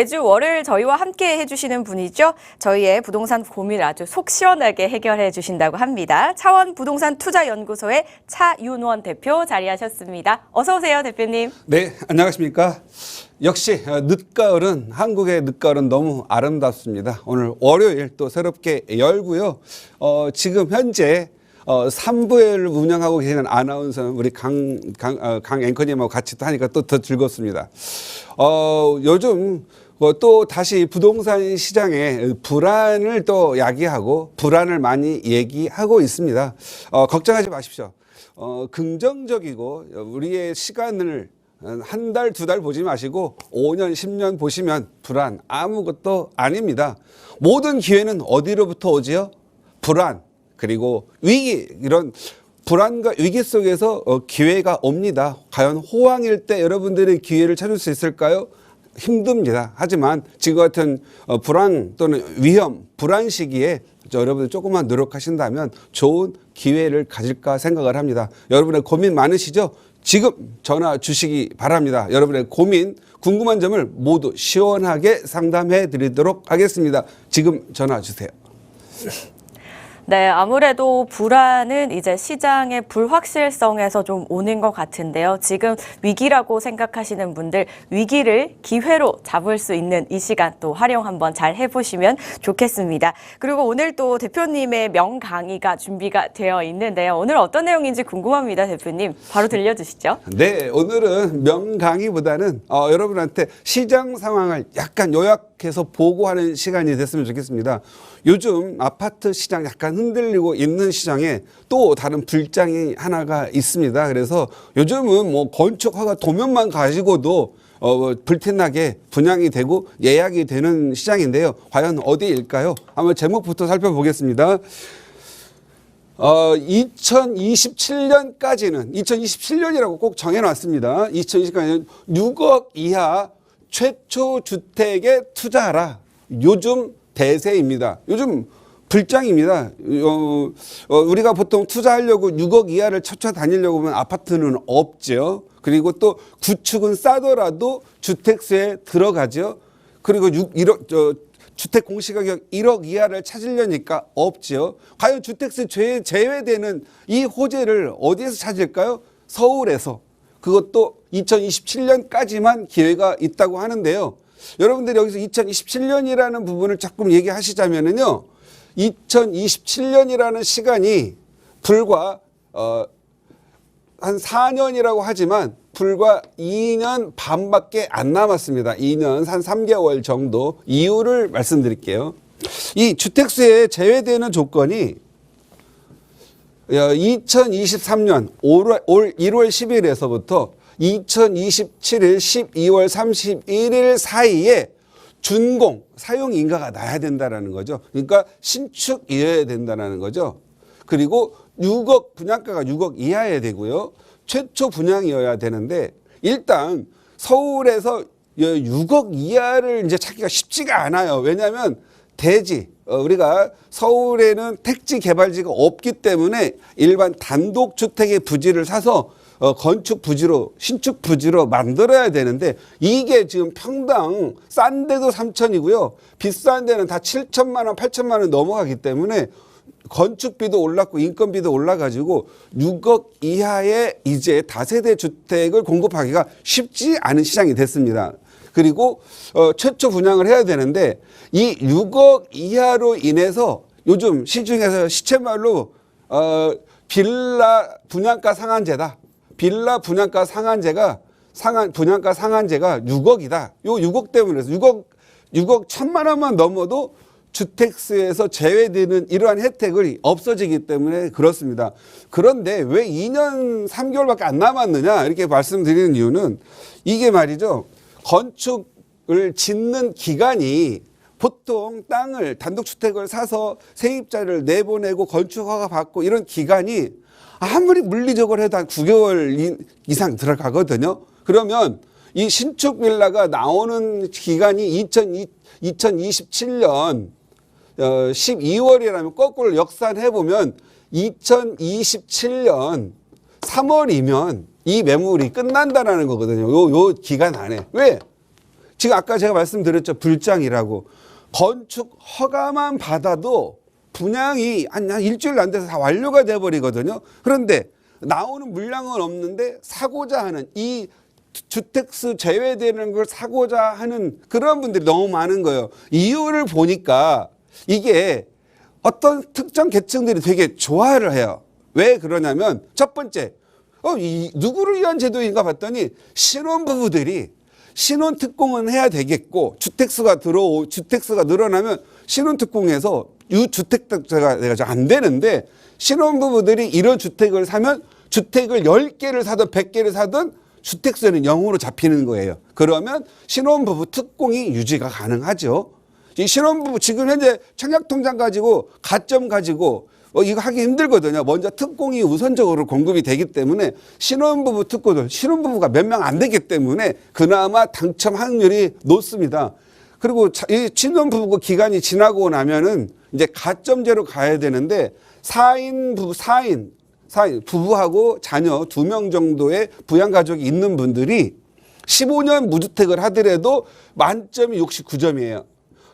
매주 월요일 저희와 함께 해주시는 분이죠. 저희의 부동산 고민을 아주 속 시원하게 해결해 주신다고 합니다. 차원 부동산 투자 연구소의 차윤원 대표 자리하셨습니다. 어서 오세요, 대표님. 네, 안녕하십니까. 역시 어, 늦가을은 한국의 늦가을은 너무 아름답습니다. 오늘 월요일 또 새롭게 열고요. 어, 지금 현재 어, 3부를 운영하고 계시는 아나운서는 우리 강, 강, 어, 강 앵커님하고 같이 또 하니까 또 더 즐겁습니다. 어, 요즘 어, 또 다시 부동산 시장에 불안을 또 야기하고 불안을 많이 얘기하고 있습니다. 어, 걱정하지 마십시오. 어, 긍정적이고 우리의 시간을 한 달, 두 달 보지 마시고 5년, 10년 보시면 불안 아무것도 아닙니다. 모든 기회는 어디로부터 오지요? 불안, 그리고 위기, 이런 불안과 위기 속에서 어, 기회가 옵니다. 과연 호황일 때 여러분들이 기회를 찾을 수 있을까요? 힘듭니다. 하지만 지금 같은 어, 불안 또는 위험, 불안 시기에 저 여러분들 조금만 노력하신다면 좋은 기회를 가질까 생각을 합니다. 여러분의 고민 많으시죠? 지금 전화 주시기 바랍니다. 여러분의 고민, 궁금한 점을 모두 시원하게 상담해 드리도록 하겠습니다. 지금 전화 주세요. 네, 아무래도 불안은 이제 시장의 불확실성에서 좀 오는 것 같은데요. 지금 위기라고 생각하시는 분들 위기를 기회로 잡을 수 있는 이 시간 또 활용 한번 잘 해보시면 좋겠습니다. 그리고 오늘 또 대표님의 명 강의가 준비가 되어 있는데요. 오늘 어떤 내용인지 궁금합니다, 대표님. 바로 들려주시죠. 네, 오늘은 명 강의보다는 어, 여러분한테 시장 상황을 약간 요약해서 보고하는 시간이 됐으면 좋겠습니다. 요즘 아파트 시장 약간 흔들리고 있는 시장에 또 다른 불장이 하나가 있습니다. 그래서 요즘은 뭐 건축 허가 도면만 가지고도 어, 불티나게 분양이 되고 예약이 되는 시장인데요. 과연 어디일까요? 한번 제목부터 살펴보겠습니다. 어, 2027년까지는 2027년이라고 꼭 정해놨습니다. 2020까지는 6억 이하 최초 주택에 투자하라. 요즘 대세입니다. 요즘 불장입니다. 어, 어, 우리가 보통 투자하려고 6억 이하를 쫓아다니려고 하면 아파트는 없죠. 그리고 또 구축은 싸더라도 주택수에 들어가죠. 그리고 6, 1억, 저, 주택 공시가격 1억 이하를 찾으려니까 없지요. 과연 주택세 제외, 제외되는 이 호재를 어디에서 찾을까요? 서울에서. 그것도 2027년까지만 기회가 있다고 하는데요. 여러분들이 여기서 2027년이라는 부분을 조금 얘기하시자면은요. 2027년이라는 시간이 불과 어, 한 4년이라고 하지만 불과 2년 반밖에 안 남았습니다. 2년 한 3개월 정도 이유를 말씀드릴게요. 이 주택수에 제외되는 조건이 2023년 올 1월 10일에서부터 2027일 12월 31일 사이에 준공 사용 인가가 나야 된다라는 거죠. 그러니까 신축이어야 된다라는 거죠. 그리고 6억 분양가가 6억 이하여야 되고요. 최초 분양이어야 되는데 일단 서울에서 6억 이하를 이제 찾기가 쉽지가 않아요. 왜냐하면 대지 어, 우리가 서울에는 택지 개발지가 없기 때문에 일반 단독 주택의 부지를 사서 어, 건축 부지로 신축 부지로 만들어야 되는데 이게 지금 평당 싼 데도 3천이고요. 비싼 데는 다 7천만 원, 8천만 원 넘어가기 때문에 건축비도 올랐고 인건비도 올라가지고 6억 이하의 이제 다세대 주택을 공급하기가 쉽지 않은 시장이 됐습니다. 그리고 어, 최초 분양을 해야 되는데 이 6억 이하로 인해서 요즘 시중에서 시체말로 어, 빌라 분양가 상한제다. 빌라 분양가 상한제가 상한 분양가 상한제가 6억이다. 요 6억 때문에 6억 6억 천만 원만 넘어도 주택수에서 제외되는 이러한 혜택이 없어지기 때문에 그렇습니다. 그런데 왜 2년 3개월밖에 안 남았느냐 이렇게 말씀드리는 이유는 이게 말이죠. 건축을 짓는 기간이 보통 땅을 단독주택을 사서 세입자를 내보내고 건축허가 받고 이런 기간이 아무리 물리적으로 해도 한 9개월 이상 들어가거든요. 그러면 이 신축 빌라가 나오는 기간이 2002, 2027년 어, 12월이라면 거꾸로 역산해 보면 2027년 3월이면 이 매물이 끝난다라는 거거든요. 요, 요 기간 안에. 왜? 지금 아까 제가 말씀드렸죠. 불장이라고. 건축 허가만 받아도 분양이 한, 한 일주일 안 돼서 다 완료가 돼 버리거든요. 그런데 나오는 물량은 없는데 사고자 하는 이 주택수 제외되는 걸 사고자 하는 그런 분들이 너무 많은 거예요. 이유를 보니까 이게 어떤 특정 계층들이 되게 좋아를 해요. 왜 그러냐면 첫 번째, 어, 이 누구를 위한 제도인가 봤더니 신혼부부들이 신혼 특공은 해야 되겠고 주택수가 들어오 주택수가 늘어나면 신혼 특공에서 유주택자가 내가 잘안 되는데 신혼부부들이 이런 주택을 사면 주택을 10개를 사든 100개를 사든 주택수는 0으로 잡히는 거예요. 그러면 신혼부부 특공이 유지가 가능하죠. 이 신혼부부 지금 현재 청약통장 가지고 가점 가지고 어, 이거 하기 힘들거든요. 먼저 특공이 우선적으로 공급이 되기 때문에 신혼부부 특공들, 신혼부부가 몇 명 안 되기 때문에 그나마 당첨 확률이 높습니다. 그리고 자- 이 신혼부부 기간이 지나고 나면은 이제 가점제로 가야 되는데 4인 부부, 4인, 4인, 부부하고 자녀 두 명 정도의 부양가족이 있는 분들이 15년 무주택을 하더라도 만점이 69점이에요.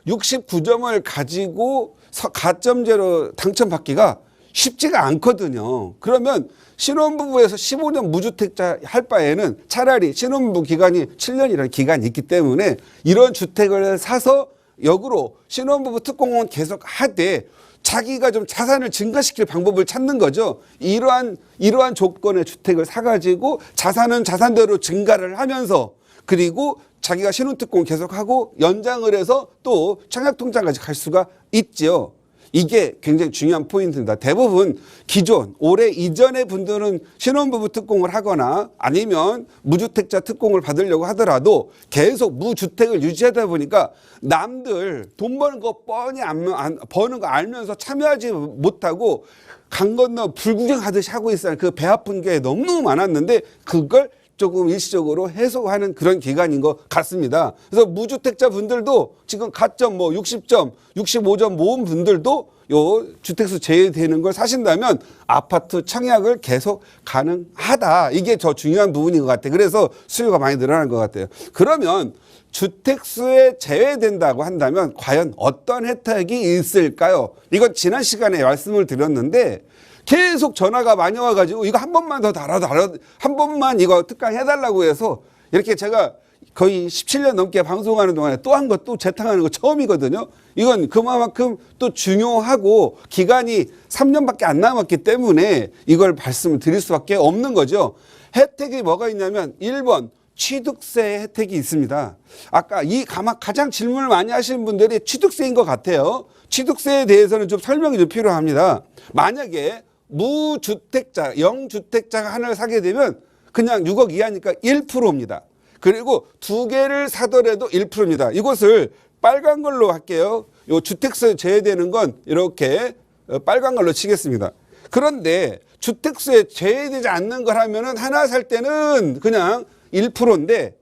69점을 가지고 서- 가점제로 당첨받기가 쉽지가 않거든요. 그러면 신혼부부에서 15년 무주택자 할 바에는 차라리 신혼부부 기간이 7년이라는 기간이 있기 때문에 이런 주택을 사서 역으로 신혼부부 특공은 계속 하되 자기가 좀 자산을 증가시킬 방법을 찾는 거죠. 이러한 이러한 조건의 주택을 사가지고 자산은 자산대로 증가를 하면서 그리고 자기가 신혼특공 계속하고 연장을 해서 또 청약통장까지 갈 수가 있죠. 이게 굉장히 중요한 포인트입니다. 대부분 기존 올해 이전의 분들은 신혼부부 특공을 하거나 아니면 무주택자 특공을 받으려고 하더라도 계속 무주택을 유지하다 보니까 남들 돈 버는 거 뻔히 안, 안- 버는 거 알면서 참여하지 못하고 강 건너 불구경하듯이 하고 있어요. 그 배 아픈 게 너무 많았는데 그걸 조금 일시적으로 해소하는 그런 기간인 것 같습니다. 그래서 무주택자 분들도 지금 가점 뭐 60점, 65점 모은 분들도 요 주택수 제외되는 걸 사신다면 아파트 청약을 계속 가능하다. 이게 더 중요한 부분인 것 같아요. 그래서 수요가 많이 늘어난 것 같아요. 그러면 주택수에 제외된다고 한다면 과연 어떤 혜택이 있을까요? 이건 지난 시간에 말씀을 드렸는데 계속 전화가 많이 와가지고 이거 한 번만 더 달아 달아 한 번만 이거 특강 해달라고 해서 이렇게 제가 거의 17년 넘게 방송하는 동안에 또 한 거 또 재탕하는 거 처음이거든요. 이건 그만큼 또 중요하고 기간이 3년밖에 안 남았기 때문에 이걸 말씀을 드릴 수밖에 없는 거죠. 혜택이 뭐가 있냐면 1번 취득세 혜택이 있습니다. 아까 이 가장 질문을 많이 하시는 분들이 취득세인 것 같아요. 취득세에 대해서는 좀 설명이 좀 필요합니다. 만약에 무주택자, 영주택자가 하나를 사게 되면 그냥 6억 이하니까 1%입니다. 그리고 두 개를 사더라도 1%입니다. 이것을 빨간 걸로 할게요. 요 주택세 제외되는 건 이렇게 어, 빨간 걸로 치겠습니다. 그런데 주택수에 제외되지 않는 걸 하면은 하나 살 때는 그냥 1%인데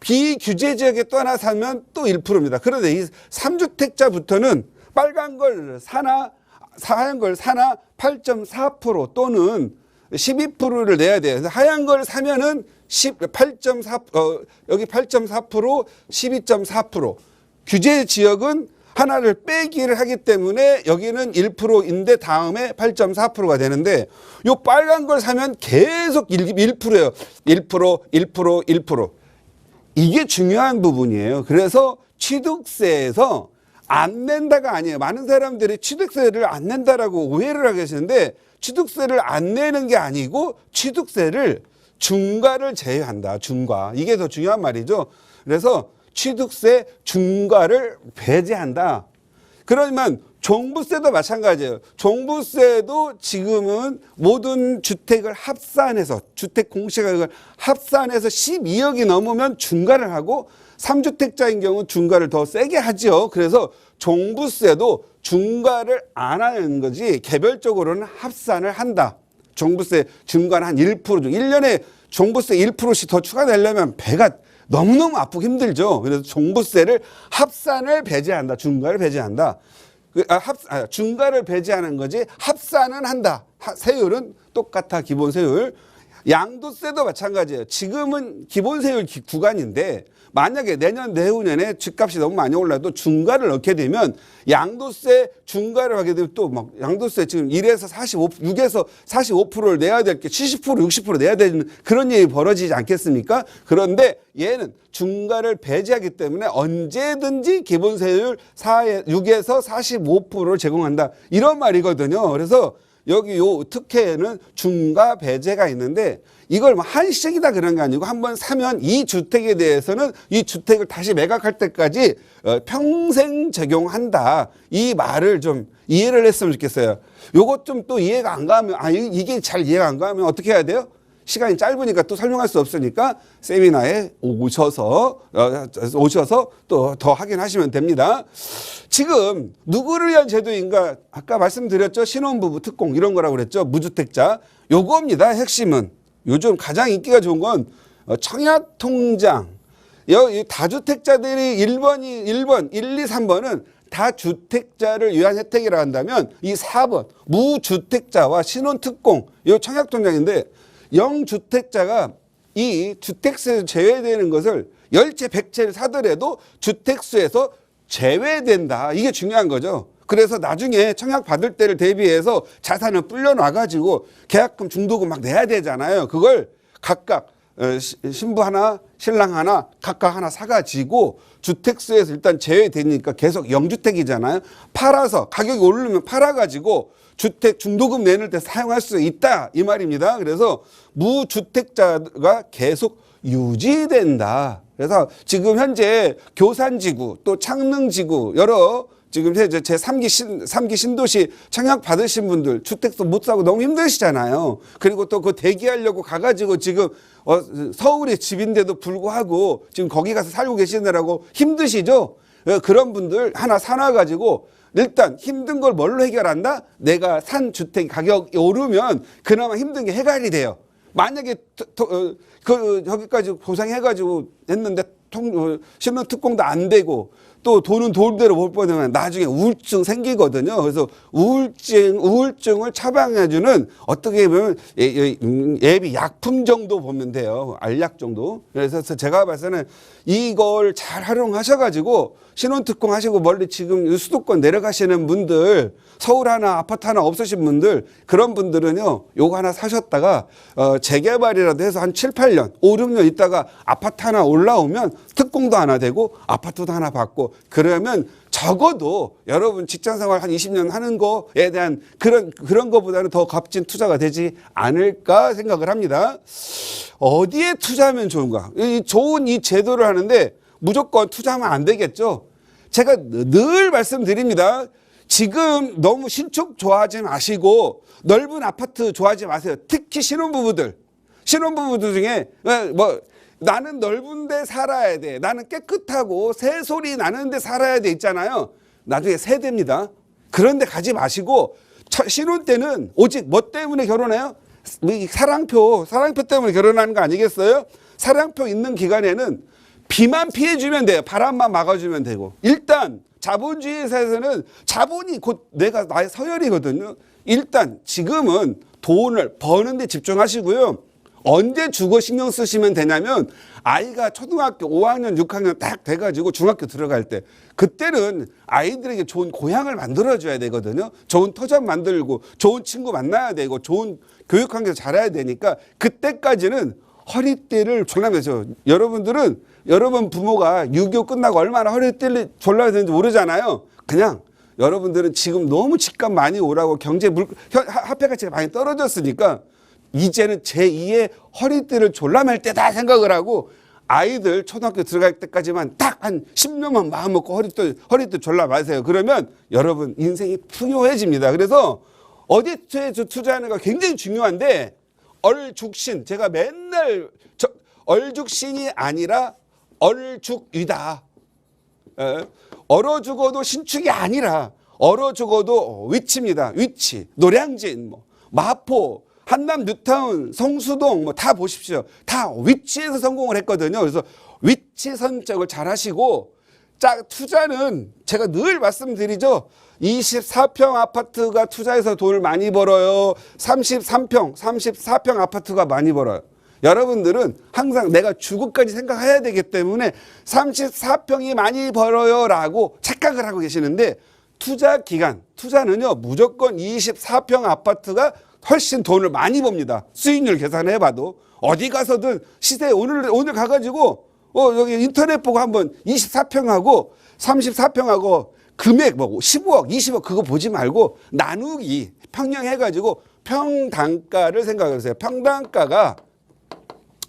비규제 지역에 또 하나 사면 또 1%입니다. 그런데 이 3주택자부터는 빨간 걸 사나 하얀 걸 사나 8.4% 또는 12%를 내야 돼요. 그래서 하얀 걸 사면은 18.4 어, 여기 8.4% 12.4% 규제 지역은 하나를 빼기를 하기 때문에 여기는 1%인데 다음에 8.4%가 되는데 요 빨간 걸 사면 계속 1%예요. 1%, 1%, 1%. 이게 중요한 부분이에요. 그래서 취득세에서 안 낸다가 아니에요. 많은 사람들이 취득세를 안 낸다라고 오해를 하고 계시는데 취득세를 안 내는 게 아니고 취득세를 중과를 제외한다. 중과. 이게 더 중요한 말이죠. 그래서 취득세 중과를 배제한다. 그러면 종부세도 마찬가지예요. 종부세도 지금은 모든 주택을 합산해서 주택 공시가격을 합산해서 12억이 넘으면 중과를 하고 3주택자인 경우 중과를 더 세게 하죠. 그래서 종부세도 중과를 안 하는 거지 개별적으로는 합산을 한다. 종부세 중과는 한1% 중. 1년에 종부세 1%씩 더 추가되려면 배가 너무너무 아프고 힘들죠. 그래서 종부세를 합산을 배제한다. 중과를 배제한다. 그, 아, 합, 아, 중과를 배제하는 거지 합산은 한다. 하- 세율은 똑같아. 기본 세율. 양도세도 마찬가지예요. 지금은 기본세율 기- 구간인데 만약에 내년 내후년에 집값이 너무 많이 올라도 중과를 넣게 되면 양도세 중과를 하게 되면 또 막 양도세 지금 1에서 45, 6에서 45%를 내야 될 게 70%, 60% 내야 되는 그런 일이 벌어지지 않겠습니까? 그런데 얘는 중과를 배제하기 때문에 언제든지 기본세율 4에, 6에서 45%를 제공한다. 이런 말이거든요. 그래서 여기 요 특혜에는 중과 배제가 있는데 이걸 뭐 한시적이다 그런 게 아니고 한번 사면 이 주택에 대해서는 이 주택을 다시 매각할 때까지 어, 평생 적용한다. 이 말을 좀 이해를 했으면 좋겠어요. 요것 좀 또 이해가 안 가면 아 이- 이게 잘 이해가 안 가면 어떻게 해야 돼요? 시간이 짧으니까 또 설명할 수 없으니까 세미나에 오셔서 어, 오셔서 또 더 확인하시면 됩니다. 지금 누구를 위한 제도인가 아까 말씀드렸죠? 신혼부부 특공 이런 거라고 그랬죠? 무주택자. 요겁니다 핵심은. 요즘 가장 인기가 좋은 건 어, 청약 통장. 여- 이 다주택자들이 1번이 1번 1, 2, 3번은 다주택자를 위한 혜택이라 한다면 이 4번 무주택자와 신혼특공 이 청약통장인데 영주택자가 이 주택수에서 제외되는 것을 열채 백채를 사더라도 주택수에서 제외된다. 이게 중요한 거죠. 그래서 나중에 청약 받을 때를 대비해서 자산을 불려놔가지고 계약금 중도금 막 내야 되잖아요. 그걸 각각 어, 시- 신부 하나, 신랑 하나, 각각 하나 사가지고 주택수에서 일단 제외되니까 계속 영주택이잖아요. 팔아서 가격이 오르면 팔아가지고 주택 중도금 내는 때 사용할 수 있다 이 말입니다. 그래서 무주택자가 계속 유지된다. 그래서 지금 현재 교산지구 또 창릉지구 여러 지금 제, 제 3기 신, 삼기 신도시 청약 받으신 분들 주택도 못 사고 너무 힘드시잖아요. 그리고 또 그 대기하려고 가가지고 지금 어, 서울의 집인데도 불구하고 지금 거기 가서 살고 계시느라고 힘드시죠? 어, 그런 분들 하나 사놔가지고 일단 힘든 걸 뭘로 해결한다? 내가 산 주택 가격이 오르면 그나마 힘든 게 해결이 돼요. 만약에 어, 그 여기까지 보상해가지고 했는데 통 어, 신혼 특공도 안 되고 또 돈은 돈대로 못 보내면 나중에 우울증 생기거든요. 그래서 우울증 우울증을 처방해주는 어떻게 보면 예, 예, 음, 예비 약품 정도 보면 돼요. 알약 정도. 그래서 제가 봤을 때는 이걸 잘 활용하셔가지고 신혼 특공 하시고 멀리 지금 수도권 내려가시는 분들 서울 하나 아파트 하나 없으신 분들 그런 분들은요 요거 하나 사셨다가 어, 재개발이라도 해서 한 7, 8년 5, 6년 있다가 아파트 하나 올라오면 특공도 하나 되고 아파트도 하나 받고 그러면 적어도 여러분 직장 생활 한 20년 하는 거에 대한 그런 그런 거보다는 더 값진 투자가 되지 않을까 생각을 합니다. 어디에 투자하면 좋은가? 이 좋은 이 제도를 하는데 무조건 투자하면 안 되겠죠. 제가 늘 말씀드립니다. 지금 너무 신축 좋아하지 마시고 넓은 아파트 좋아하지 마세요. 특히 신혼부부들. 신혼부부들 중에 왜뭐 나는 넓은 데 살아야 돼. 나는 깨끗하고 새소리 나는 데 살아야 돼 있잖아요. 나중에 세대입니다. 그런 데 가지 마시고 첫 신혼 때는 오직 뭐 때문에 결혼해요? 이 사랑표, 사랑표 때문에 결혼하는 거 아니겠어요? 사랑표 있는 기간에는 비만 피해주면 돼요. 바람만 막아주면 되고. 일단 자본주의 회사에서는 자본이 곧 내가 나의 서열이거든요. 일단 지금은 돈을 버는 데 집중하시고요. 언제 주거 신경 쓰시면 되냐면 아이가 초등학교 5학년, 6학년 딱 돼가지고 중학교 들어갈 때 그때는 아이들에게 좋은 고향을 만들어줘야 되거든요. 좋은 터전 만들고 좋은 친구 만나야 되고 좋은 교육 환경 잘해야 되니까 그때까지는 허리띠를 졸라매죠. 여러분들은 여러분 부모가 6.25 끝나고 얼마나 허리띠를 졸라매는지 모르잖아요. 그냥 여러분들은 지금 너무 집값 많이 오라고 경제 물 현- 화- 화폐 가치가 많이 떨어졌으니까 이제는 제2의 허리띠를 졸라맬 때다 생각을 하고 아이들 초등학교 들어갈 때까지만 딱 한 10년만 마음 먹고 허리띠 허리띠 졸라 마세요. 그러면 여러분 인생이 풍요해집니다. 그래서 어디에 투자하는가 굉장히 중요한데 얼죽신 제가 맨날 저, 얼죽신이 아니라 얼죽이다. 예. 얼어 죽어도 신축이 아니라 얼어 죽어도 위치입니다. 위치, 노량진, 뭐 마포, 한남 뉴타운, 성수동 뭐 다 보십시오. 다 위치에서 성공을 했거든요. 그래서 위치 선정을 잘 하시고 자 투자는 제가 늘 말씀드리죠. 24평 아파트가 투자해서 돈을 많이 벌어요. 33평, 34평 아파트가 많이 벌어요. 여러분들은 항상 내가 죽을까지 생각해야 되기 때문에 34평이 많이 벌어요라고 착각을 하고 계시는데 투자 기간, 투자는요 무조건 24평 아파트가 훨씬 돈을 많이 법니다. 수익률 계산해 봐도 어디 가서든 시세 오늘 오늘 가가지고 어 여기 인터넷 보고 한번 24평하고 34평하고 금액 뭐 15억, 20억 그거 보지 말고 나누기 평형해가지고 평단가를 생각해보세요. 평단가가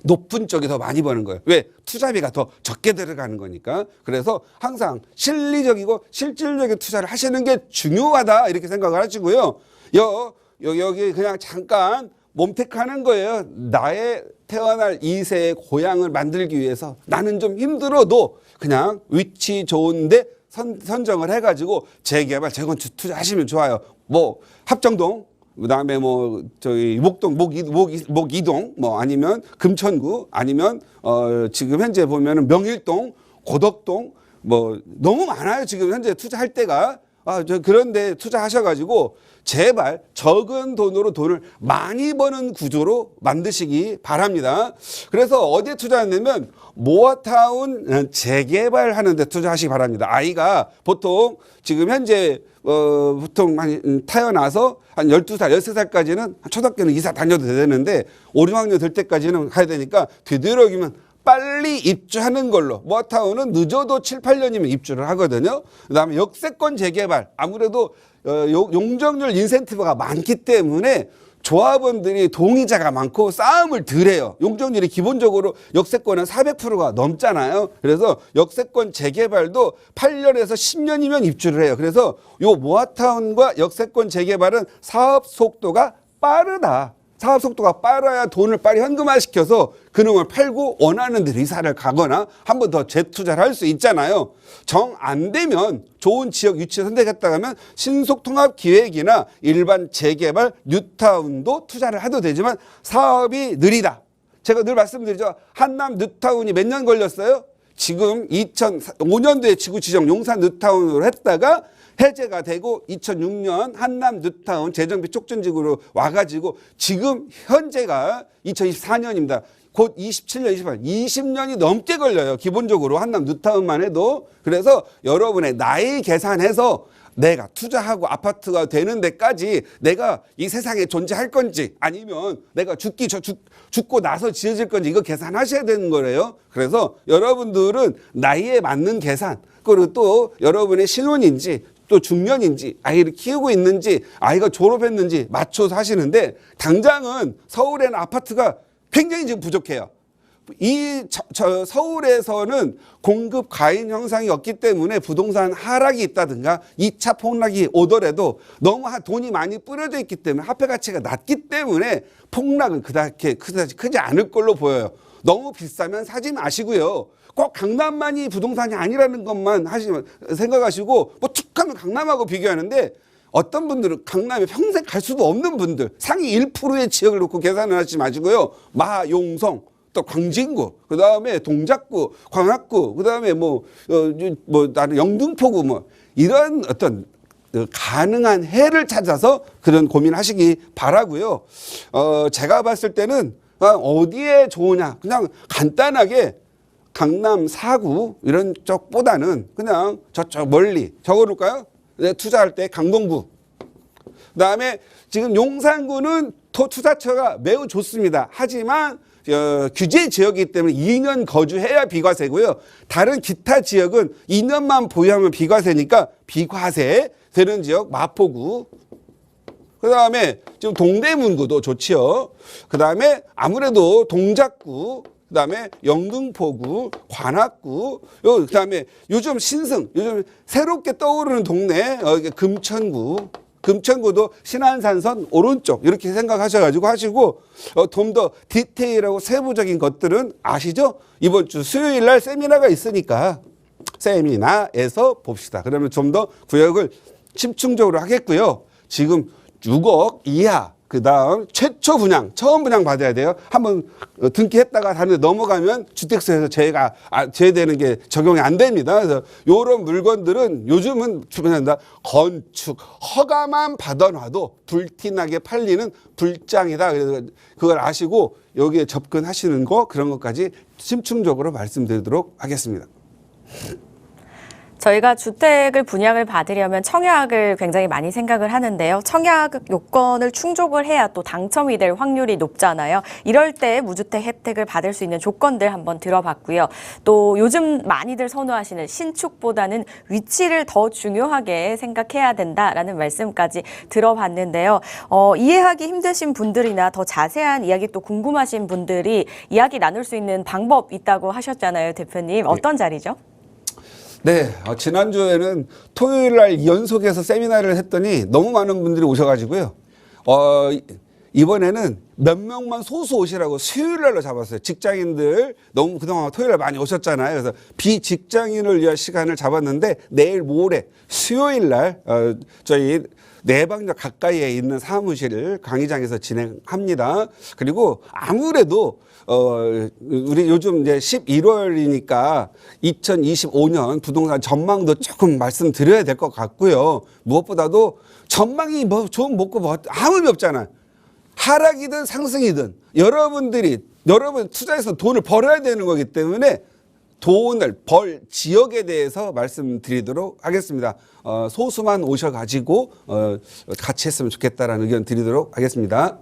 높은 쪽이 더 많이 버는 거예요. 왜? 투자비가 더 적게 들어가는 거니까. 그래서 항상 실리적이고 실질적인 투자를 하시는 게 중요하다 이렇게 생각을 하시고요. 여, 여 여기 그냥 잠깐 몸택하는 거예요. 나의 태어날 이세의 고향을 만들기 위해서 나는 좀 힘들어도 그냥 위치 좋은데 선, 선정을 해가지고 재개발, 재건축 투자하시면 좋아요. 뭐 합정동 그다음에 뭐 저희 목동 목이 목이 목 이동 뭐 아니면 금천구 아니면 어 지금 현재 보면은 명일동 고덕동 뭐 너무 많아요. 지금 현재 투자할 때가 아 저 그런데 투자하셔가지고 제발 적은 돈으로 돈을 많이 버는 구조로 만드시기 바랍니다. 그래서 어디에 투자하냐면 모아타운 어, 재개발하는 데 투자하시기 바랍니다. 아이가 보통 지금 현재 어, 보통 한 음, 태어나서 한 12살, 13살까지는 초등학교는 이사 다녀도 되는데 5, 6학년 될 때까지는 가야 되니까 되도록이면 빨리 입주하는 걸로 모아타운은 늦어도 7, 8년이면 입주를 하거든요. 그다음에 역세권 재개발 아무래도 어, 용- 용적률 인센티브가 많기 때문에 조합원들이 동의자가 많고 싸움을 덜 해요. 용적률이 기본적으로 역세권은 400%가 넘잖아요. 그래서 역세권 재개발도 8년에서 10년이면 입주를 해요. 그래서 요 모아타운과 역세권 재개발은 사업 속도가 빠르다. 사업 속도가 빠르야 돈을 빨리 현금화 시켜서 그놈을 팔고 원하는 데로 이사를 가거나 한 번 더 재투자를 할 수 있잖아요. 정 안 되면 좋은 지역 위치 선택했다 하면 신속통합 기획이나 일반 재개발 뉴타운도 투자를 해도 되지만 사업이 느리다. 제가 늘 말씀드리죠. 한남 뉴타운이 몇 년 걸렸어요? 지금 2005년도에 지구 지정 용산 뉴타운으로 했다가 해제가 되고 2006년 한남 뉴타운 재정비 촉진지구로 와가지고 지금 현재가 2024년입니다. 곧 27년, 28년, 20년이 넘게 걸려요. 기본적으로 한남 뉴타운만 해도. 그래서 여러분의 나이 계산해서 내가 투자하고 아파트가 되는 데까지 내가 이 세상에 존재할 건지 아니면 내가 죽기 저 죽, 죽고 나서 지어질 건지 이거 계산하셔야 되는 거래요. 그래서 여러분들은 나이에 맞는 계산 그리고 또 여러분의 신혼인지 또 중년인지 아이를 키우고 있는지 아이가 졸업했는지 맞춰서 하시는데 당장은 서울에는 아파트가 굉장히 지금 부족해요. 이 저, 저 서울에서는 공급 과잉 현상이 없기 때문에 부동산 하락이 있다든가 2차 폭락이 오더라도 너무 하- 돈이 많이 뿌려져 있기 때문에 화폐 가치가 낮기 때문에 폭락은 그다지 크지, 크지 않을 걸로 보여요. 너무 비싸면 사지 마시고요. 꼭 강남만이 부동산이 아니라는 것만 하시 생각하시고 뭐 툭하면 강남하고 비교하는데 어떤 분들은 강남에 평생 갈 수도 없는 분들 상위 1%의 지역을 놓고 계산을 하지 마시고요. 마용성 또 광진구, 그 다음에 동작구, 광학구, 그 다음에 뭐, 어, 뭐, 나는 영등포구 뭐, 이런 어떤 그 가능한 해를 찾아서 그런 고민하시기 바라고요. 어, 제가 봤을 때는 아, 어디에 좋으냐. 그냥 간단하게 강남 사구 이런 쪽보다는 그냥 저쪽 멀리 적어놓을까요? 네, 투자할 때 강동구. 그 다음에 지금 용산구는 토 투자처가 매우 좋습니다. 하지만 어, 규제 지역이기 때문에 2년 거주해야 비과세고요. 다른 기타 지역은 2년만 보유하면 비과세니까 비과세 되는 지역 마포구. 그 다음에 지금 동대문구도 좋지요. 그 다음에 아무래도 동작구, 그 다음에 영등포구, 관악구, 요, 그 다음에 요즘 신승, 요즘 새롭게 떠오르는 동네, 어, 금천구. 금천구도 신안산선 오른쪽 이렇게 생각하셔가지고 하시고 어, 좀 더 디테일하고 세부적인 것들은 아시죠? 이번 주 수요일 날 세미나가 있으니까 세미나에서 봅시다. 그러면 좀 더 구역을 집중적으로 하겠고요. 지금 6억 이하 그 다음 최초 분양, 처음 분양 받아야 돼요. 한번 어, 등기했다가 다른 데 넘어가면 주택세에서 제가 아, 제되는 게 적용이 안 됩니다. 그래서 요런 물건들은 요즘은 주변한다 건축 허가만 받아놔도 불티나게 팔리는 불장이다. 그래서 그걸 아시고 여기에 접근하시는 거 그런 것까지 심층적으로 말씀드리도록 하겠습니다. 저희가 주택을 분양을 받으려면 청약을 굉장히 많이 생각을 하는데요. 청약 요건을 충족을 해야 또 당첨이 될 확률이 높잖아요. 이럴 때 무주택 혜택을 받을 수 있는 조건들 한번 들어봤고요. 또 요즘 많이들 선호하시는 신축보다는 위치를 더 중요하게 생각해야 된다라는 말씀까지 들어봤는데요. 어, 이해하기 힘드신 분들이나 더 자세한 이야기 또 궁금하신 분들이 이야기 나눌 수 있는 방법 있다고 하셨잖아요, 대표님. 어떤 자리죠? 네, 어, 지난주에는 토요일 날 연속해서 세미나를 했더니 너무 많은 분들이 오셔가지고요. 어, 이- 이번에는 몇 명만 소수 오시라고 수요일 날로 잡았어요. 직장인들 너무 그동안 토요일 날 많이 오셨잖아요. 그래서 비직장인을 위한 시간을 잡았는데 내일 모레 수요일 날 어, 저희 내방역 가까이에 있는 사무실을 강의장에서 진행합니다. 그리고 아무래도 어 우리 요즘 이제 11월이니까 2025년 부동산 전망도 조금 말씀드려야 될 것 같고요. 무엇보다도 전망이 뭐 좋은 먹고 뭐 아무 의미 없잖아요. 하락이든 상승이든 여러분들이 여러분 투자해서 돈을 벌어야 되는 거기 때문에 돈을 벌 지역에 대해서 말씀드리도록 하겠습니다. 어, 소수만 오셔가지고 어, 같이 했으면 좋겠다라는 의견 드리도록 하겠습니다.